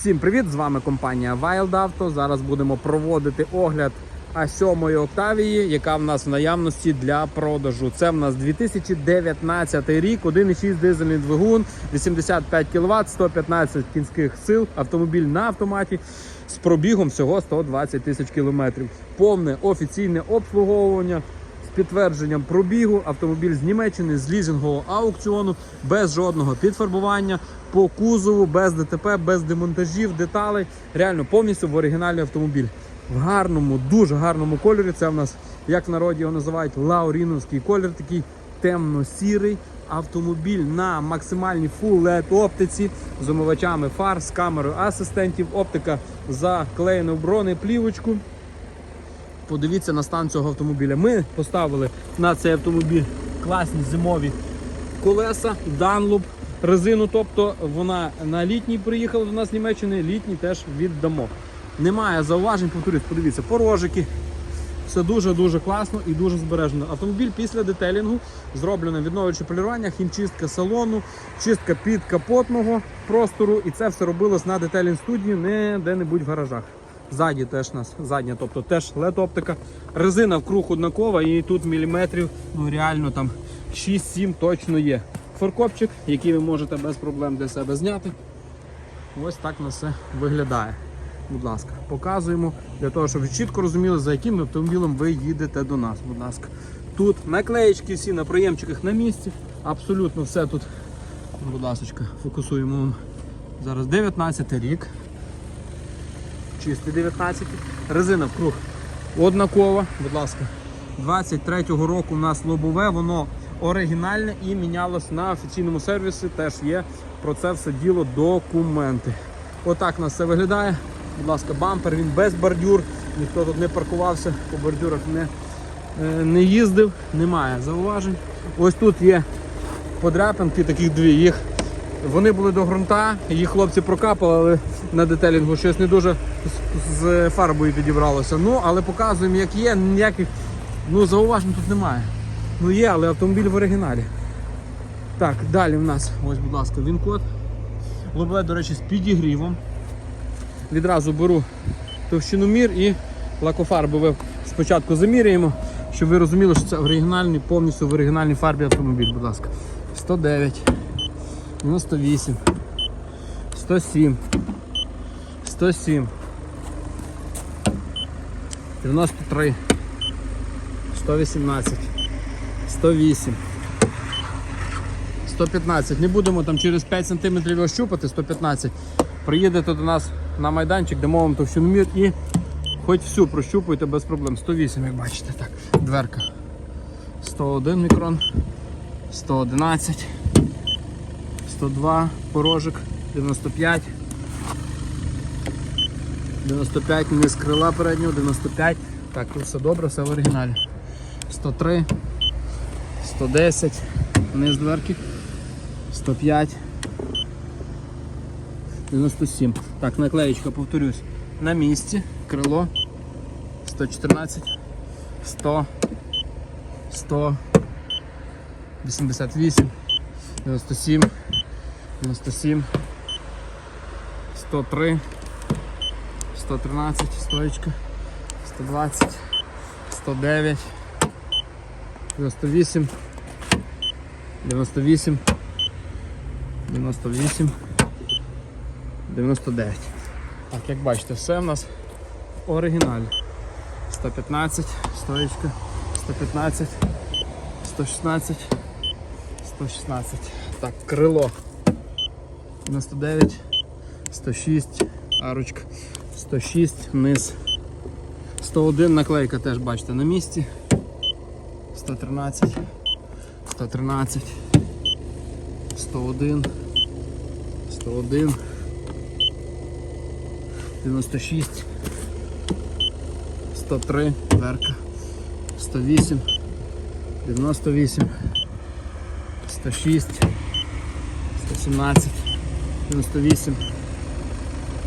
Всім привіт! З вами компанія Wild Auto. Зараз будемо проводити огляд А7 Октавії, яка в нас в наявності для продажу. Це в нас 2019 рік, 1,6 дизельний двигун, 85 кВт, 115 кінських сил, автомобіль на автоматі з пробігом всього 120 тисяч кілометрів. Повне офіційне обслуговування. Підтвердженням пробігу автомобіль з Німеччини з лізингового аукціону без жодного підфарбування по кузову, без ДТП, без демонтажів, деталей. Реально повністю в оригінальний автомобіль. В гарному, дуже гарному кольорі. Це в нас, як в народі його називають, лауріновський колір, такий темно-сірий. Автомобіль на максимальній Full LED оптиці з омивачами фар, з камерою асистентів, оптика заклеєна в бронеплівочку. Подивіться на стан цього автомобіля. Ми поставили на цей автомобіль класні зимові колеса, Dunlop, резину, тобто вона на літній приїхала до нас з Німеччини, літній теж віддамо. Немає зауважень, повторюсь, подивіться, порожики. Все дуже-дуже класно і дуже збережено. Автомобіль після детелінгу зроблено відновлююче полірування, хімчистка салону, чистка підкапотного простору. І це все робилось на детелінг студії, не де-небудь в гаражах. Ззаді теж нас задня, тобто теж led оптика. Резина вкруг однакова і тут міліметрів, ну реально там 6-7 точно є. Форкопчик, який ви можете без проблем для себе зняти. Ось так на все виглядає. Будь ласка, показуємо для того, щоб ви чітко розуміли, за яким автомобілем ви їдете до нас. Будь ласка. Тут наклеєчки всі на приємчиках на місці. Абсолютно все тут. Будь ласка, фокусуємо. Зараз 19 рік. Чистий 19. Резина вкруг однакова. Будь ласка. 23-го року у нас лобове, воно оригінальне і мінялось на офіційному сервісі. Теж є про це все діло документи. Отак у нас все виглядає. Будь ласка, бампер, він без бордюр, ніхто тут не паркувався, по бордюрах не, е, не їздив, немає зауважень. Ось тут є подряпинки, таких дві. Їх вони були до ґрунта, їх хлопці прокапали, але на детелінгу щось не дуже з, фарбою підібралося. Ну, але показуємо, як є, ніяких ну, зауважень тут немає. Ну є, але автомобіль в оригіналі. Так, далі в нас, ось, будь ласка, він-код. Лобове, до речі, з підігрівом. Відразу беру товщиномір і лакофарбове спочатку заміряємо, щоб ви розуміли, що це оригінальний, повністю в оригінальній фарбі автомобіль, будь ласка. 109, 98, 107, 107, 93, 118, 108. 115. Не будемо там через 5 см його щупати, 115. Приїдете до нас на майданчик, дамо вам товщиномір і хоч всю прощупуйте без проблем. 108, як бачите. Так, дверка. 101 мікрон, 111, 102, порожик, 95. 95, низ крила переднього, 95. Так, тут все добре, все в оригіналі. 103, 110, низ дверки. 105, 97. Так, наклеєчка, повторюсь, на місці, крило, 114, 100, 100, 88, 97, 97, 103, 113, стоечка, 120, 109, 98, 98, 98, 99. Так, як бачите, все в нас в оригіналі. 115, стоечка, 115, 116, 116. Так, крило. 99, 106, арочка, 106, низ. 101 наклейка теж бачите на місці. 113, 113. 101, 101, 96, 103, дверка, 108, 98, 106, 117, 98,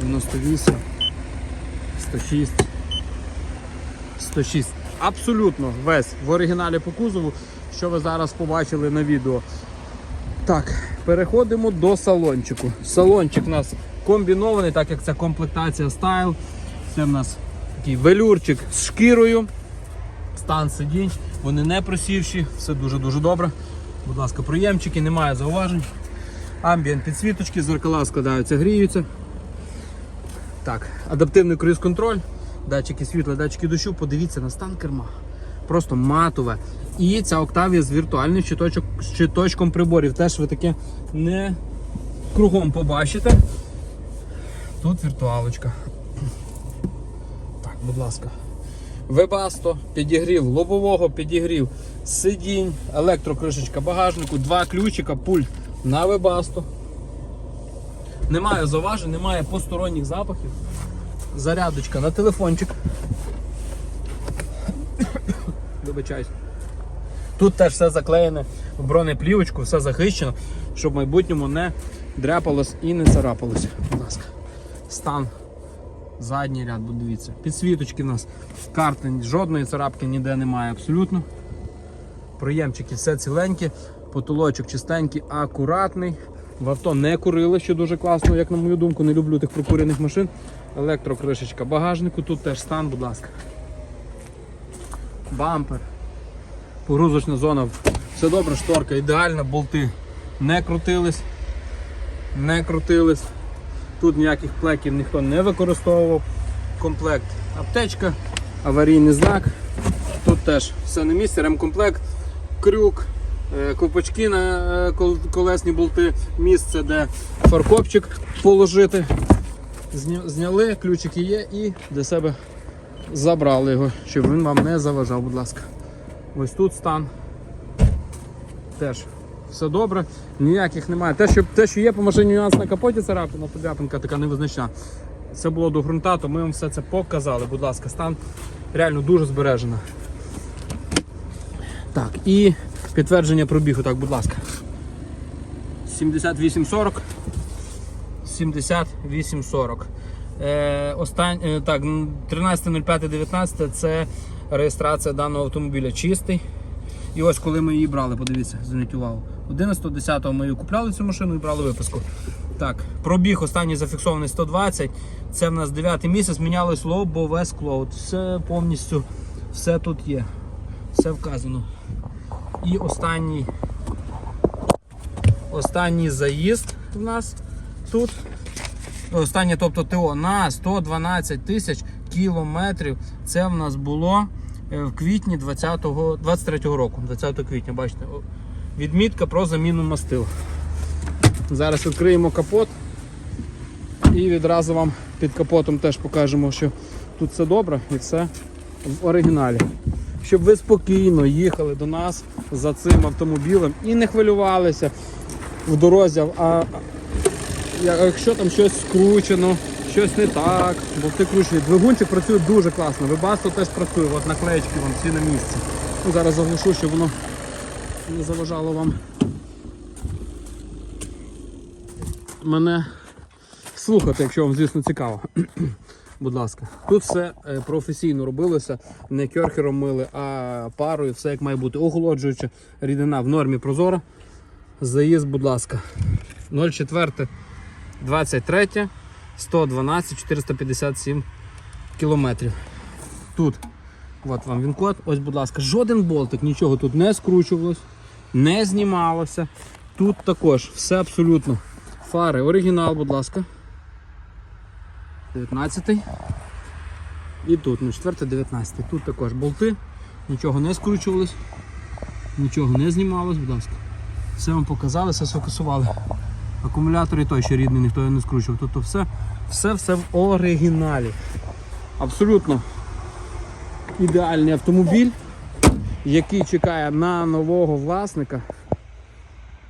98, 106, 106. Абсолютно весь в оригіналі по кузову, що ви зараз побачили на відео. Так, переходимо до салончику. Салончик у нас комбінований, так як це комплектація стайл. Це в нас такий велюрчик з шкірою. Стан сидінь, вони не просівші, все дуже-дуже добре. Будь ласка, проємчики, немає зауважень. Амбієнт підсвіточки, зеркала складаються, гріються. Так, адаптивний круїз-контроль, датчики світла, датчики дощу. Подивіться на стан керма. Просто матове. І ця Octavia з віртуальним щиточок, щиточком приборів. Теж ви таке не кругом побачите. Тут віртуалочка. Так, будь ласка. Вебасто, підігрів лобового, підігрів сидінь, електрокришечка багажнику, два ключика, пульт на вебасто. Немає зауважень, немає посторонніх запахів. Зарядочка на телефончик. Вибачаюсь. Тут теж все заклеєне в бронеплівочку, все захищено, щоб в майбутньому не дряпалось і не царапалось. Будь ласка. Стан. Задній ряд, будь дивіться. Підсвіточки в нас карти, жодної царапки ніде немає абсолютно. Проємчики все ціленькі, потолочок чистенький, акуратний. В авто не курили, що дуже класно, як на мою думку, не люблю тих прокурених машин. Електрокришечка багажнику, тут теж стан, будь ласка. Бампер. Погрузочна зона. Все добре, шторка ідеальна, болти не крутились. Не крутились. Тут ніяких плеків ніхто не використовував. Комплект аптечка, аварійний знак. Тут теж все на місці, ремкомплект, крюк, ковпачки на е, колесні болти, місце, де фаркопчик положити. Зняли, ключики є і для себе забрали його, щоб він вам не заважав, будь ласка. Ось тут стан. Теж все добре, ніяких немає. Те, що, те, що є по машині нюанс на капоті, царапина, подряпинка така невизначна. Це було до ґрунта, то ми вам все це показали. Будь ласка, стан реально дуже збережено. Так, і підтвердження пробігу, так, будь ласка. 7840. 7840. Е, е, так, 13.05.19 це реєстрація даного автомобіля чистий. І ось коли ми її брали, подивіться, зверніть увагу. 11.10 ми її купляли цю машину і брали виписку. Так, пробіг останній зафіксований 120. Це в нас 9 місяць, мінялось лобове скло. От все повністю, все тут є. Все вказано. І останній, останній заїзд в нас тут. Останнє, тобто ТО на 112 тисяч кілометрів. Це в нас було е, в квітні 20-го 23-го року. 20 квітня, бачите, відмітка про заміну мастил. Зараз відкриємо капот і відразу вам під капотом теж покажемо, що тут все добре і все в оригіналі. Щоб ви спокійно їхали до нас за цим автомобілем і не хвилювалися в дорозі, а якщо там щось скручено, щось не так, бо болти кручені. Двигунчик працює дуже класно. Вебасто теж працює, от наклеєчки вам всі на місці. Ну, зараз заглушу, щоб воно не заважало вам мене слухати, якщо вам, звісно, цікаво. Будь ласка, тут все е, професійно робилося, не кьорхером мили, а парою, все як має бути. Охолоджуюча рідина в нормі прозора. Заїзд, будь ласка. 04 23 112 457 кілометрів. Тут от вам він код. Ось, будь ласка, жоден болтик, нічого тут не скручувалось, не знімалося. Тут також все абсолютно. Фари, оригінал, будь ласка. 19 І тут, ну 4 19 Тут також болти, нічого не скручувалось, нічого не знімалось, будь ласка. Все вам показали, все сфокусували. Акумулятор і той ще рідний, ніхто його не скручував. Тобто все, все, все в оригіналі. Абсолютно ідеальний автомобіль, який чекає на нового власника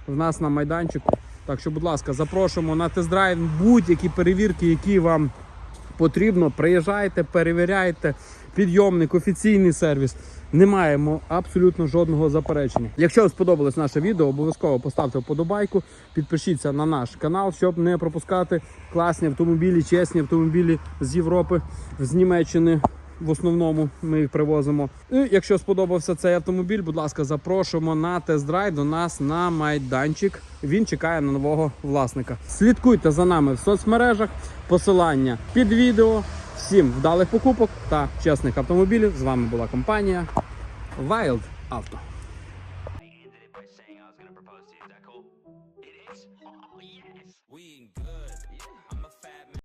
в нас на майданчику. Так що, будь ласка, запрошуємо на тест-драйв будь-які перевірки, які вам потрібно. Приїжджайте, перевіряйте. Підйомник, офіційний сервіс. Не маємо абсолютно жодного заперечення. Якщо сподобалось наше відео, обов'язково поставте вподобайку, підпишіться на наш канал, щоб не пропускати класні автомобілі, чесні автомобілі з Європи, з Німеччини. В основному ми їх привозимо. І якщо сподобався цей автомобіль, будь ласка, запрошуємо на тест-драйв до нас на майданчик. Він чекає на нового власника. Слідкуйте за нами в соцмережах. Посилання під відео. Всім вдалих покупок та чесних автомобілів. З вами була компанія Wild Auto.